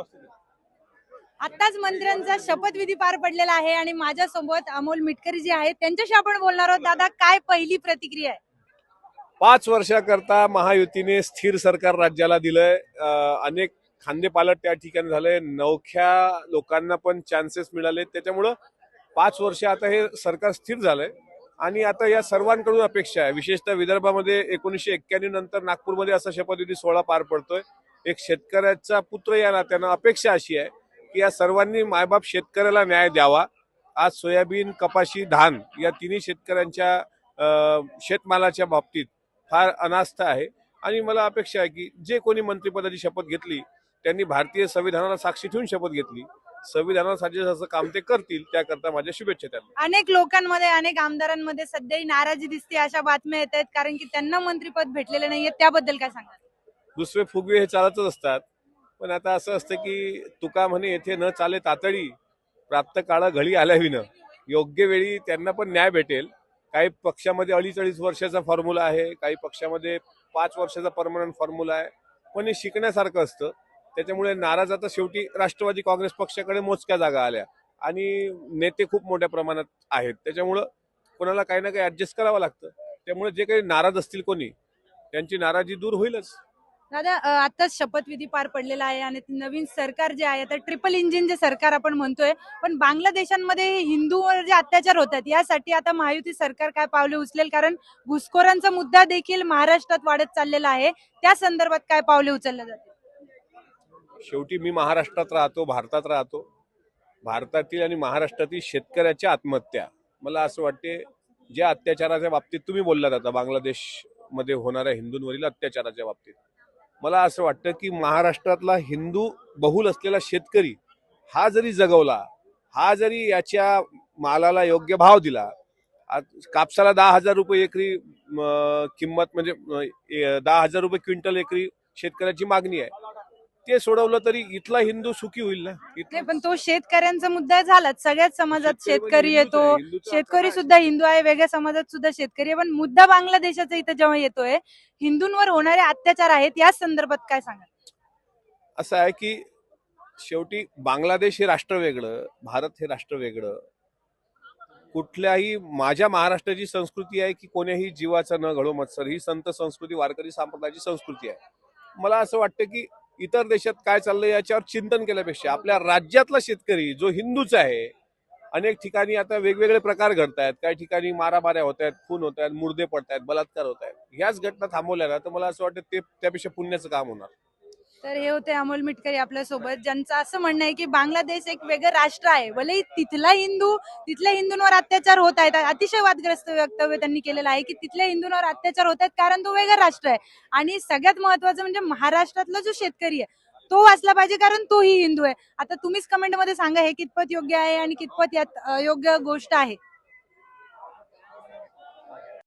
व्यवस्थित आहे. आताच मंत्र्यांचा शपथविधी पार पडलेला आहे आणि माझ्यासोबत अमोल मिटकरी जे आहेत. त्यांच्याशी आपण बोलणार आहोत. दादा काय पहिली प्रतिक्रिया आहे? पाच वर्षाकरता महायुतीने स्थिर सरकार राज्याला दिलंय. अनेक खांदेपालट त्या ठिकाणी झाले. नवख्या लोकांना पण चान्सेस मिळाले त्याच्यामुळं पाच वर्ष आता हे सरकार स्थिर झालंय. आणि आता या सर्वांकडून अपेक्षा आहे. विशेषतः विदर्भामध्ये एकोणीसशे एक्क्याण्णव नंतर नागपूरमध्ये असा शपथविधी सोहळा पार पडतोय. एक शेतकऱ्याचा पुत्र या नात्यानं अपेक्षा अशी आहे की या सर्वांनी मायबाप शेतकऱ्याला न्याय द्यावा. आज सोयाबीन कपाशी धान या तिन्ही शेतकऱ्यांच्या शेतमालाच्या बाबतीत फार अनास्था आहे. आणि मला अपेक्षा आहे की जे कोणी मंत्रिपदाची शपथ घेतली त्यांनी भारतीय संविधानाला साक्षी ठेवून शपथ घेतली संविधानाला साजेस असं काम ते करतील त्याकरता माझ्या शुभेच्छा त्यांना. अनेक लोकांमध्ये अनेक आमदारांमध्ये सध्या ही नाराजी दिसते अशा बातम्या येत आहेत. कारण की त्यांना मंत्रिपद भेटलेले नाहीये. त्याबद्दल काय सांगा दुसरे फुगवे हे चालतच असतात. पण आता असं असतं की तुका म्हणे येथे न चाले तातडी प्राप्त काळ घडी आल्याविनं योग्य वेळी त्यांना पण न्याय भेटेल. काही पक्षामध्ये अडीच अडीच वर्षाचा फॉर्म्युला आहे. काही पक्षामध्ये पाच वर्षाचा परमनंट फॉर्म्युला आहे. पण हे शिकण्यासारखं असतं. त्याच्यामुळे नाराज आता शेवटी राष्ट्रवादी काँग्रेस पक्षाकडे मोजक्या जागा आल्या. आणि नेते खूप मोठ्या प्रमाणात आहेत. त्याच्यामुळं कोणाला काही ना काही ऍडजस्ट करावं लागतं. त्यामुळे जे काही नाराज असतील कोणी त्यांची नाराजी दूर होईलच. दादा आताच शपथविधी पार पडलेला आहे आणि नवीन सरकार जे आहे तर ट्रिपल इंजिन जे सरकार आपण म्हणतोय पण बांगलादेशांमध्ये हिंदूवर जे अत्याचार होतात यासाठी आता महायुती सरकार काय पावले उचलेल? कारण घुसखोरांचा मुद्दा देखील महाराष्ट्रात वाढत चाललेला आहे. त्या संदर्भात काय पावले उचलले जाते शेवटी मी महाराष्ट्रात राहतो भारतात राहतो. भारतातील आणि महाराष्ट्रातील शेतकऱ्याच्या आत्महत्या. मला असं वाटते ज्या अत्याचाराच्या बाबतीत तुम्ही बोललात आता बांगलादेशमध्ये होणाऱ्या हिंदूंवरील अत्याचाराच्या बाबतीत. मला असं वाटतं की महाराष्ट्रातला हिंदू बहुल असलेला शेतकरी हा जरी जगवला हा जरी याच्या मालाला योग्य भाव दिला आज कापसाला दहा हजार रुपये एकरी किंमत म्हणजे ए- दहा हजार रुपये क्विंटल एकरी शेतकऱ्याची मागणी आहे. ते सोडवलं तरी इथला हिंदू सुखी होईल ना? नाही इथला पण तो शेतकऱ्यांचा मुद्दा झालाच. सगळ्याच समाजात शेतकरी म्हणजे येतो. शेतकरी? सुद्धा हिंदू आहे वेगळ्या समाजात सुद्धा शेतकरी आहे. पण मुद्दा बांगलादेशाचा इथं जेव्हा येतोय हिंदूंवर होणारे अत्याचार आहेत या संदर्भात काय सांगा असं आहे की शेवटी बांगलादेश हे राष्ट्र वेगळं भारत हे राष्ट्र वेगळं. कुठल्याही माझ्या महाराष्ट्राची संस्कृती आहे की कोण्याही जीवाचा न घडो मत्सर. ही संत संस्कृती वारकरी संप्रदायाची संस्कृती आहे. मला असं वाटतं की इतर देशात काय चाललंय याच्यावर चिंतन केल्यापेक्षा आपल्या राज्यातला शेतकरी जो हिंदूच आहे अनेक ठिकाणी आता वेगवेगळे प्रकार घडत आहेत काही ठिकाणी मारामाऱ्या होत आहेत खून होत आहेत मुर्दे पडत आहेत बलात्कार होत आहेत ह्याच घटना थांबवल्या ना तर मला असं वाटतं ते त्यापेक्षा पुण्याचं काम होणार. तर हे होते अमोल मिटकरी आपल्यासोबत ज्यांचं असं म्हणणं आहे की बांगलादेश एक वेगळं राष्ट्र आहे. भले तिथला हिंदू तिथल्या हिंदूंवर अत्याचार होत आहेत अतिशय वादग्रस्त वक्तव्य त्यांनी केलेलं आहे की तिथल्या हिंदूंवर अत्याचार होत आहेत कारण तो वेगळं राष्ट्र आहे. आणि सगळ्यात महत्वाचं म्हणजे महाराष्ट्रातला जो शेतकरी आहे तो वाचला पाहिजे कारण तोही हिंदू आहे. आता तुम्हीच कमेंटमध्ये सांगा हे कितपत योग्य आहे आणि कितपत यात योग्य गोष्ट आहे?